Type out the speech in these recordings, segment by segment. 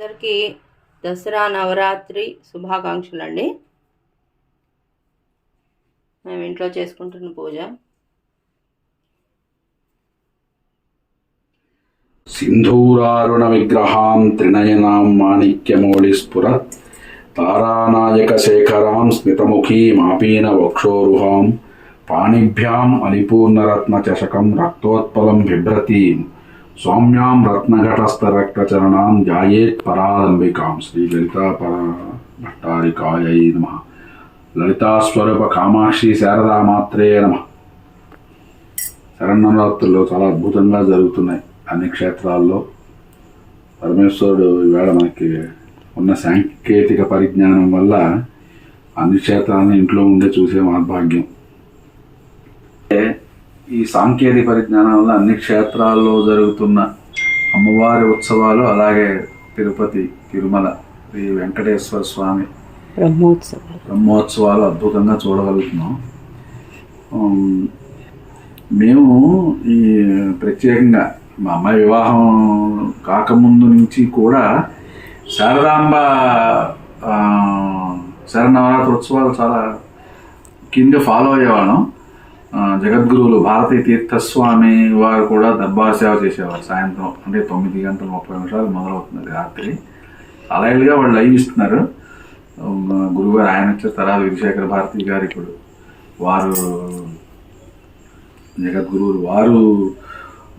అందరికీ దసరా నవరాత్రి శుభాకాంక్షలు అండి మేము ఇంట్లో చేసుకుంటున్న పూజ. సింధూరారుణ విగ్రహాం త్రినయనాం మాణిక్యమౌళిస్ఫురత్ తారానాయకశేఖరాం స్మితముఖీమాపీన వక్షోరుహాం పాణిభ్యాం అలిపూర్ణరత్నచషకం రక్తోత్పలం బిభ్రతీం సౌమ్యాం రత్నఘటస్థరక్తచరణాం ధ్యాయేత్ పరాలంబికాం. శ్రీ లలితా పర భట్టారికాయై నమ. లలితాస్వరూప కామాక్షి శారదామాత్రే నమ. శరణరాత్రుల్లో చాలా అద్భుతంగా జరుగుతున్నాయి అన్ని క్షేత్రాల్లో. పరమేశ్వరుడు ఈవేళ మనకి ఉన్న సాంకేతిక పరిజ్ఞానం వల్ల అన్ని క్షేత్రాలను ఇంట్లో ఉండే చూసే మహద్భాగ్యం. ఈ సాంకేతిక పరిజ్ఞానం వల్ల అన్ని క్షేత్రాల్లో జరుగుతున్న అమ్మవారి ఉత్సవాలు అలాగే తిరుపతి తిరుమల శ్రీ వెంకటేశ్వర స్వామి బ్రహ్మోత్సవం బ్రహ్మోత్సవాలు అద్భుతంగా చూడగలుగుతున్నాం. మేము ఈ ప్రత్యేకంగా మా అమ్మాయి వివాహం కాకముందు నుంచి కూడా శారదాంబ ఆ, శరన్నవరాత్రి ఉత్సవాలు చాలా కింద ఫాలో అయ్యేవాళ్ళం. జగద్గురువులు భారతీ తీర్థస్వామి వారు కూడా దర్బార్ సేవ చేసేవారు. సాయంత్రం అంటే తొమ్మిది గంటల ముప్పై నిమిషాలు మొదలవుతుంది రాత్రి. అలాగేగా వాళ్ళు లైవ్ ఇస్తున్నారు. గురుగారు ఆయన వచ్చారు తర్వాత విజయశేఖర భారతి గారు ఇప్పుడు వారు జగద్గురువులు వారు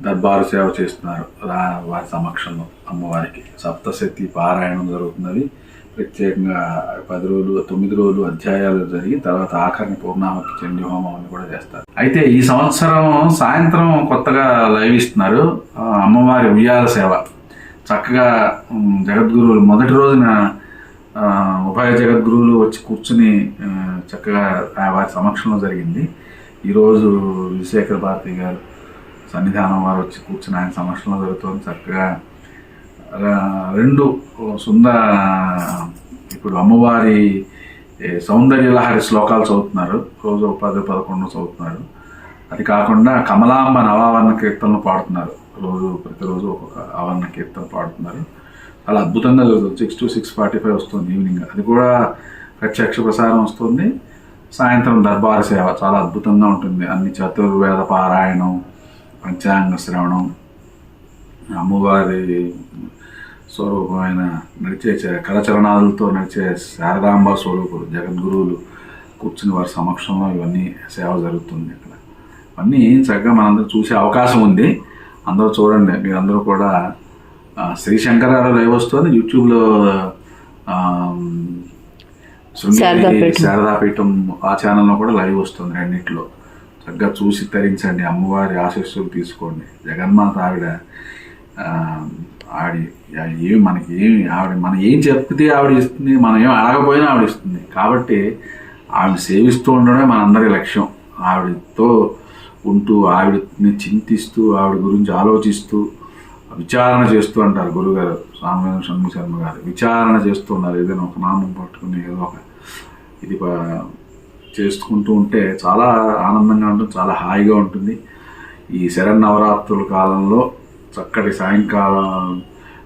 దర్బారు సేవ చేస్తున్నారు వారి సమక్షంలో అమ్మవారికి. సప్తశక్తి పారాయణం జరుగుతున్నది. ప్రత్యేకంగా పది రోజులు తొమ్మిది రోజులు అధ్యాయాలు జరిగి తర్వాత ఆఖరిని పూర్ణాహుతి చండి హోమం అని కూడా చేస్తారు. అయితే ఈ సంవత్సరం సాయంత్రం కొత్తగా లైవ్ ఇస్తున్నారు అమ్మవారి ఉయ్యాల సేవ. చక్కగా జగద్గురువులు మొదటి రోజున ఉభయ జగద్గురువులు వచ్చి కూర్చుని చక్కగా వారి సమక్షంలో జరిగింది. ఈరోజు విజయశేఖర భారతి గారు సన్నిధానం వారు వచ్చి కూర్చుని ఆయన సమక్షంలో జరుగుతుంది. చక్కగా రెండు సుందర ఇప్పుడు అమ్మవారి సౌందర్య సౌందర్యలహరి శ్లోకాలు చదువుతున్నారు. రోజు పది పదకొండు చదువుతున్నారు. అది కాకుండా కమలాంబ నవావరణ కీర్తనలు పాడుతున్నారు. రోజు ప్రతిరోజు ఒక్కొక్క ఆవరణ కీర్తన పాడుతున్నారు. చాలా అద్భుతంగా జరుగుతుంది. Six to six forty five వస్తుంది ఈవినింగ్. అది కూడా ప్రత్యక్ష ప్రసారం వస్తుంది. సాయంత్రం దర్బార్ సేవ చాలా అద్భుతంగా ఉంటుంది. అన్ని చతుర్వేద పారాయణం పంచాంగ శ్రవణం అమ్మవారి స్వరూపమైన నడిచే చ- కరచరణాలతో నడిచే శారదాంబ స్వరూపులు జగద్గురువులు కూర్చుని వారి సమక్షంలో ఇవన్నీ సేవ జరుగుతుంది అక్కడ. అన్నీ చక్కగా మనందరూ చూసే అవకాశం ఉంది. అందరూ చూడండి. మీరందరూ కూడా శ్రీ శంకరారావు లైవ్ వస్తుంది యూట్యూబ్లో శృంగేరి శారదాపీఠం. ఆ ఛానల్లో కూడా లైవ్ వస్తుంది రెండింటిలో. చక్కగా చూసి తరించండి. అమ్మవారి ఆశీస్సులు తీసుకోండి. జగన్మాత ఆవిడ ఆ, ఆవిడ ఏమి మనకి ఏమి ఆవిడ మనం ఏం చెప్తే ఆవిడ ఇస్తుంది మనం ఏం అడగపోయినా ఆవిడ ఇస్తుంది. కాబట్టి ఆవిడ సేవిస్తూ ఉండడమే మనందరి లక్ష్యం. ఆవిడతో ఉంటూ ఆవిడని చింతిస్తూ ఆవిడ గురించి ఆలోచిస్తూ విచారణ చేస్తూ అంటారు గురుగారు స్వామి షణ్ముఖ శర్మ గారు. విచారణ చేస్తూ ఉన్నారు. ఏదైనా ఒక నామం పట్టుకుని ఏదో ఒక ఇది చేసుకుంటూ ఉంటే చాలా ఆనందంగా ఉంటుంది చాలా హాయిగా ఉంటుంది. ఈ శరన్నవరాత్రుల కాలంలో చక్కటి సాయంకాలం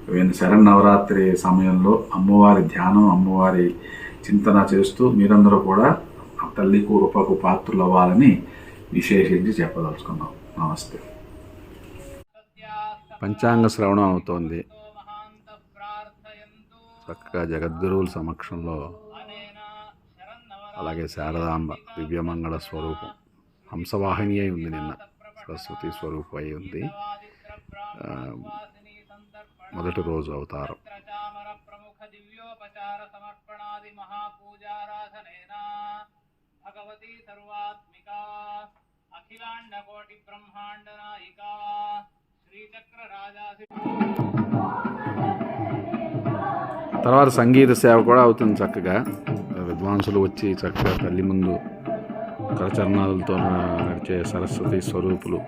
శరన్నవరాత్రి సమయంలో అమ్మవారి ధ్యానం అమ్మవారి చింతన చేస్తూ మీరందరూ కూడా ఆ తల్లి కృపకు పాత్రలు అవ్వాలని విశేషించి చెప్పదలుచుకున్నాం. నమస్తే. పంచాంగ శ్రవణం అవుతోంది. చక్కగా జగద్గురువుల సమక్షంలో అలాగే శారదాంబ దివ్యమంగళ స్వరూపం. హంసవాహిని అయి ఉంది నిన్న. సరస్వతి స్వరూపం అయి ఉంది. మొదటి రోజు అవతారం. ప్రముఖ దివ్యోపచార సమర్పణాది మహాపూజారాధనేన? భగవతి సర్వాత్మిక అఖిలాండ కోటి బ్రహ్మాండ నాయిక శ్రీచక్ర రాజాసి తర్వాత సంగీత సేవ కూడా అవుతుంది చక్కగా. విద్వాంసులు వచ్చి చక్కగా తల్లి ముందు కరచరణాలతో నడిచే సరస్వతి స్వరూపులు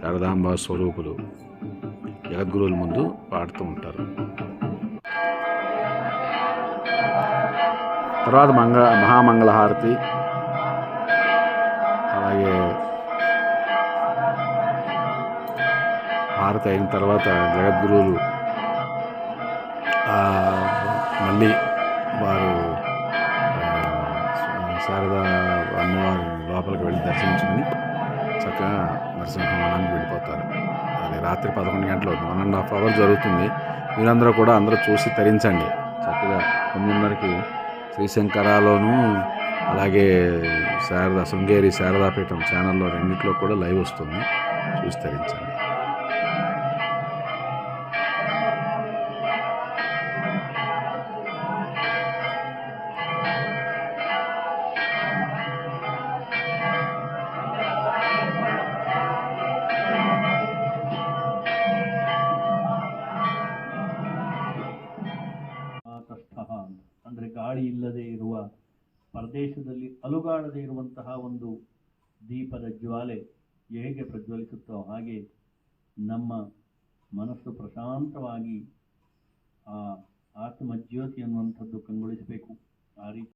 శారదాంబ స్వరూపులు జగద్గురువుల ముందు పాడుతూ ఉంటారు. తర్వాత మంగ మహామంగళహారతి అలాగే హారతి అయిన తర్వాత జగద్గురువులు మళ్ళీ వారు శారదా అమ్మవారి లోపలికి వెళ్ళి దర్శించుకుని చక్కగా నరసింహవనానికి వెళ్ళిపోతారు. అది రాత్రి పదకొండు గంటలు వన్ అండ్ హాఫ్ అవర్ జరుగుతుంది. మీరందరూ కూడా అందరూ చూసి తరించండి. చక్కగా తొమ్మిదిన్నరకి శ్రీశంకరాలోను అలాగే శారద శృంగేరి శారదాపీఠం ఛానల్లో రెండింటిలో కూడా లైవ్ వస్తుంది. చూసి తరించండి. ಪ್ರದೇಶದಲ್ಲಿ ಅಲುಗಾಡದೆ ಇರುವಂತಹ ಒಂದು ದೀಪದ ಜ್ವಾಲೆ ಹೇಗೆ ಪ್ರಜ್ವಲಿಸುತ್ತೋ ಹಾಗೆ ನಮ್ಮ ಮನಸ್ಸು ಪ್ರಶಾಂತವಾಗಿ ಆ ಆತ್ಮಜ್ಯೋತಿ ಅನ್ನುವಂಥದ್ದು ಕಂಗೊಳಿಸಬೇಕು. ಆ ರೀತಿ